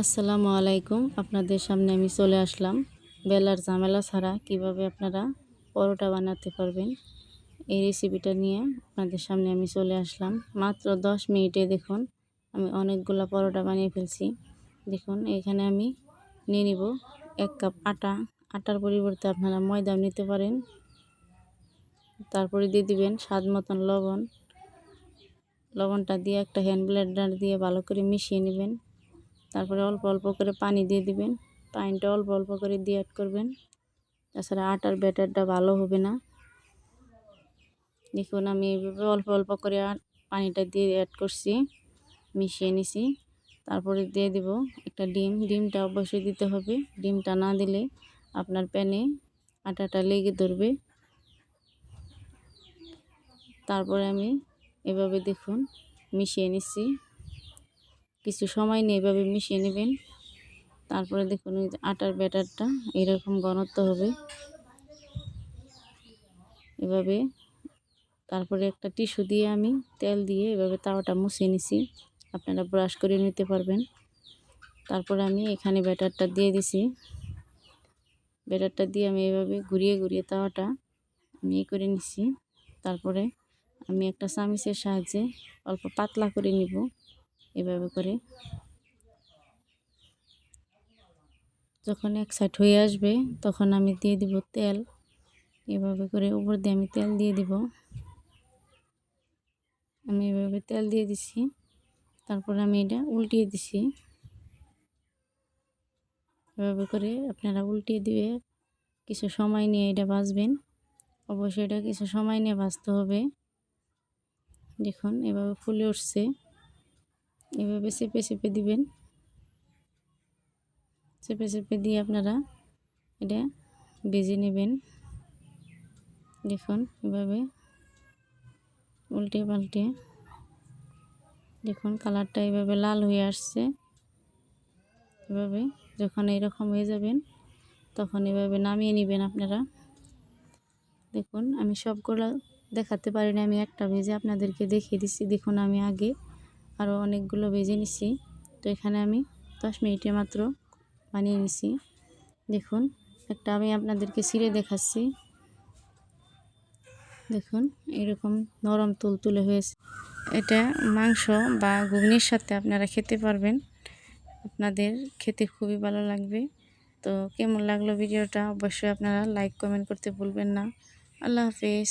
আসসালামু আলাইকুম। আপনাদের সামনে আমি চলে আসলাম। বেলার ঝামেলা ছাড়া কীভাবে আপনারা পরোটা বানাতে পারবেন এই রেসিপিটা নিয়ে আপনাদের সামনে আমি চলে আসলাম। মাত্র দশ মিনিটে দেখুন, আমি অনেকগুলো পরোটা বানিয়ে ফেলছি। দেখুন, এখানে আমি নিয়ে নিব এক কাপ আটা। আটার পরিবর্তে আপনারা ময়দা নিতে পারেন। তারপরে দিয়ে দিবেন স্বাদ মতন লবণ। লবণটা দিয়ে একটা হ্যান্ড ব্লেন্ডার দিয়ে ভালো করে মিশিয়ে নেবেন। তারপরে অল্প অল্প করে পানি দিয়ে দিবেন। পানিটা অল্প অল্প করে দিয়ে অ্যাড করবেন। তাছাড়া আটার ব্যাটারটা ভালো হবে না। দেখুন, আমি এইভাবে অল্প অল্প করে পানিটা দিয়ে অ্যাড করছি, মিশিয়ে নিছি। তারপরে দিয়ে দিব একটা ডিম। ডিমটা অবশ্যই দিতে হবে। ডিমটা না দিলে আপনার প্যানে আটাটা লেগে ধরবে। তারপরে আমি এভাবে দেখুন, মিশিয়ে নিচ্ছি কিছু সময় নিয়ে এভাবে মিশিয়ে নেবেন। তারপরে দেখুন ওই আটার ব্যাটারটা এরকম ঘনত্ব হবে। এভাবে তারপরে একটা টিস্যু দিয়ে আমি তেল দিয়ে এভাবে তাওয়াটা মুছিয়ে নিছি। আপনারা ব্রাশ করে নিতে পারবেন। তারপরে আমি এখানে ব্যাটারটা দিয়ে দিছি। ব্যাটারটা দিয়ে আমি এভাবে ঘুরিয়ে ঘুরিয়ে তাওয়াটা আমি করে নিছি। তারপরে আমি একটা চামিচের সাহায্যে অল্প পাতলা করে নিব। এভাবে করে। যখন এক সাইড হয়ে আসবে, তখন আমি দিয়ে দিব তেল। এভাবে করে উপর দিয়ে আমি তেল দিয়ে দিব। আমি এভাবে তেল দিয়ে দিছি। তারপর আমি এটা উল্টিয়ে দিছি। এভাবে করে আপনারা উল্টিয়ে দিয়ে কিছু সময় নিয়ে এটা বাঁচবেন। অবশ্যই এটা কিছু সময় নিয়ে ভাজতে হবে। দেখুন, এভাবে ফুলে উঠছে। এভাবে চেপে চেপে দিবেন। চেপে চেপে দিয়ে আপনারা এটা বেজে নেবেন। দেখুন এভাবে উল্টে পাল্টে দেখুন কালারটা এভাবে লাল হয়ে আসছে। এভাবে যখন এরকম হয়ে যাবেন, তখন এভাবে নামিয়ে নেবেন আপনারা। দেখুন আমি সবগুলো দেখাতে পারি না আমি একটা ভেজে আপনাদেরকে দেখিয়ে দিচ্ছি দেখুন আমি আগে আরও অনেকগুলো ভেজে নিছি। তো এখানে আমি দশ মিনিটে মাত্র বানিয়ে নিছি। দেখুন, একটা আমি আপনাদেরকে ছিঁড়ে দেখাচ্ছি। দেখুন, এরকম নরম তুল তুলে হয়েছে। এটা মাংস বা ঘুগনির সাথে আপনারা খেতে পারবেন। আপনাদের খেতে খুবই ভালো লাগবে। তো কেমন লাগল ভিডিওটা? অবশ্যই আপনারা লাইক, কমেন্ট করতে ভুলবেন না। আল্লাহ হাফেজ।